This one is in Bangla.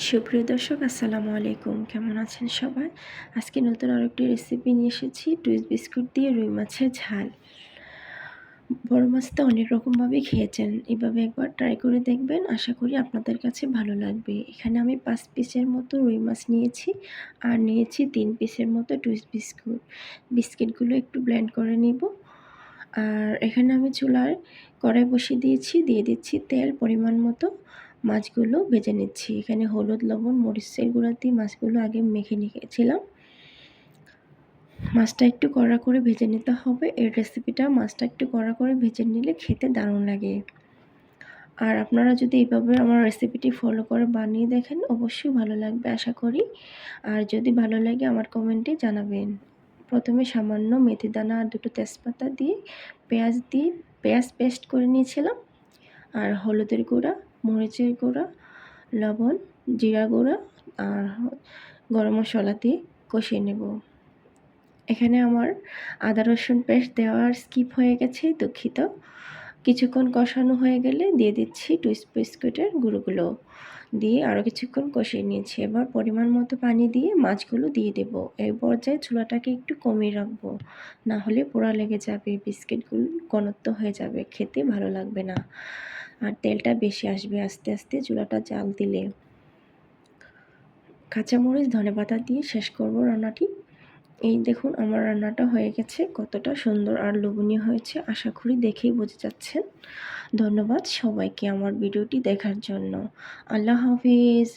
সুপ্রিয় দর্শক, আসসালামু আলাইকুম। কেমন আছেন সবাই? আজকে নতুন আরেকটি রেসিপি নিয়ে এসেছি, টুইস্ট বিস্কুট দিয়ে রুই মাছের ঝাল। বড় মাছ তো অনেক রকমভাবে খেয়েছেন, এভাবে একবার ট্রাই করে দেখবেন, আশা করি আপনাদের কাছে ভালো লাগবে। এখানে আমি পাঁচ পিসের মতো রুই মাছ নিয়েছি, আর নিয়েছি তিন পিসের মতো টুইস্ট বিস্কুট। বিস্কিটগুলো একটু ব্লেন্ড করে নিব। আর এখানে আমি চুলার কড়াই বসিয়ে দিয়েছি, দিয়ে দিচ্ছি তেল পরিমাণ মতো। মাছগুলো ভেজে নিচ্ছি। এখানে হলুদ, লবণ, মরিচের গুঁড়া দিয়ে মাছগুলো আগে মেখে নিয়েছিলাম। মাছটা একটু কড়া করে ভেজে নিতে হবে। এই রেসিপিটা মাছটা একটু কড়া করে ভেজে নিলে খেতে দারুণ লাগে। আর আপনারা যদি এইভাবে আমার রেসিপিটি ফলো করে বানিয়ে দেখেন, অবশ্যই ভালো লাগবে, আশা করি। আর যদি ভালো লাগে, আমার কমেন্টে জানাবেন। প্রথমে সামান্য মেথি দানা আর দুটো তেজপাতা দিয়ে পেঁয়াজ দিয়ে, পেঁয়াজ পেস্ট করে নিয়েছিলাম। আর হলুদের গুঁড়া মরিচের গুঁড়া, লবণ, জিরা গুঁড়া আর গরম মশলা দিয়ে কষিয়ে নেব। এখানে আমার আদা রসুন পেস্ট দেওয়ার স্কিপ হয়ে গেছে, দুঃখিত। কিছুক্ষণ কষানো হয়ে গেলে দিয়ে দিচ্ছি টুইস্ট বিস্কুটের গুঁড়োগুলো। দিয়ে আরও কিছুক্ষণ কষিয়ে নিয়েছি। এবার পরিমাণ মতো পানি দিয়ে মাছগুলো দিয়ে দেব। এই পর্যায়ে চুলাটাকে একটু কমিয়ে রাখব। না হলে পোড়া লেগে যাবে বিস্কিটগুলো ঘনত্ব হয়ে যাবে। খেতে ভালো লাগবে না। আর তেলটা বেশি আসবে আস্তে আস্তে চুলাটা জাল দিলে। কাঁচামরিচ ধনে পাতা দিয়ে শেষ করব রান্নাটি। এই দেখুন আমার রান্নাটা হয়ে গেছে, কতটা সুন্দর আর লোভনীয় হয়েছে, আশা করি দেখেই বোঝা যাচ্ছেন। ধন্যবাদ সবাইকে আমার ভিডিওটি দেখার জন্য। আল্লাহ হাফিজ।